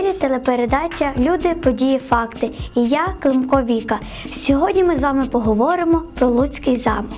телепередача Люди, події, факти. І я Климко Віка. Сьогодні ми з вами поговоримо про Луцький замок.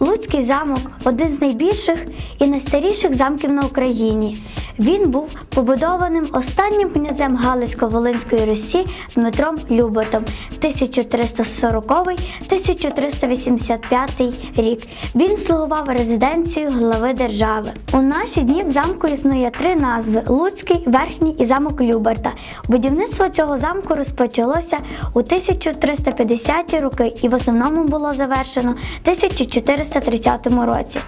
Луцький замок один з найбільших і найстаріших замків на Україні. Він був побудованим останнім князем Галицько-Волинської Русі Дмитром Люботом 1340-1385 рік. Він слугував резиденцією глави держави. У наші дні в замку існує три назви: Луцький, Верхній і замок Люберта. Будівництво цього замку розпочалося у 1350-ті роки і в основному було завершено в 1430 році.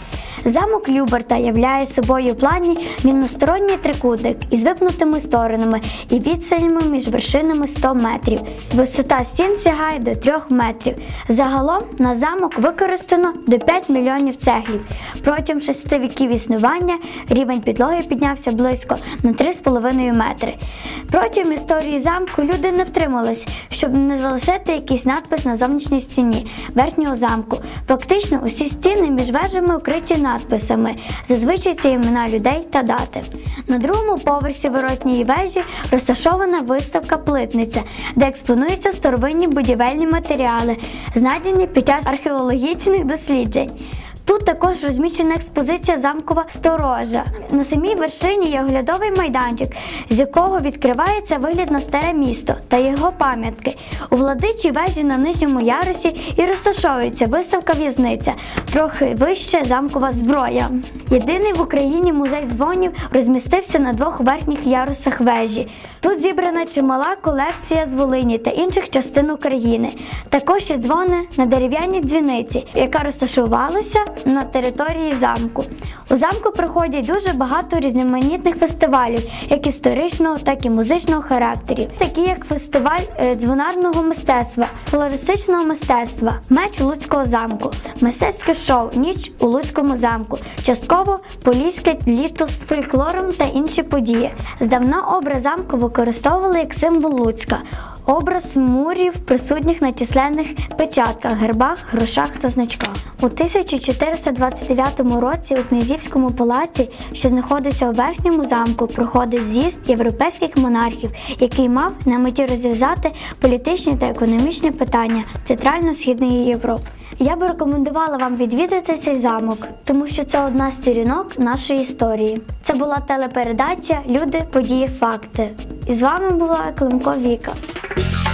Замок Люберта являє собою плані рівносторонній трикутник із випнутими сторонами і відстанями між вершинами 100 метрів. Висота стін сягає до 3 метрів. Загалом на замок використано до 5 мільйонів цеглів. Протягом шести віків існування рівень підлоги піднявся близько на 3,5 метри. Протягом історії замку люди не втримались, щоб не залишити якийсь надпис на зовнішній стіні верхнього замку. Фактично усі стіни між вежами укриті надписами. Зазвичай це імена людей та дати. На другому поверсі воротньої вежі розташована виставка Плитниця, де експонуються старовинні будівельні матеріали, знайдені під час археологічних досліджень. Тут також розміщена експозиція замкова сторожа. На самій вершині є оглядовий майданчик, з якого відкривається вигляд на старе місто та його пам'ятки. У владичій вежі на нижньому ярусі і розташовується виставка в'язниця, трохи вище замкова зброя. Єдиний в Україні музей дзвонів розмістився на двох верхніх ярусах вежі. Тут зібрана чимала колекція з Волині та інших частин України. Також є дзвони на дерев'яній дзвіниці, яка розташувалася на території замку. У замку проходять дуже багато різноманітних фестивалів, як історичного, так і музичного характерів, такі як фестиваль е, дзвонарного мистецтва, флористичного мистецтва, меч Луцького замку, мистецьке шоу Ніч у Луцькому замку, частково поліське літо з фольклором та інші події. Здавна образ замку використовували як символ Луцька. Образ мурів, присутніх на численних печатках, гербах, грошах та значках. У 1429 році у князівському палаці, що знаходився у верхньому замку, проходив з'їзд європейських монархів, який мав на меті розв'язати політичні та економічні питання Центрально-східної Європи. Я би рекомендувала вам відвідати цей замок, тому що це одна з сторінок нашої історії. Це була телепередача Люди, події, факти. І з вами була Климко Віка. Bye.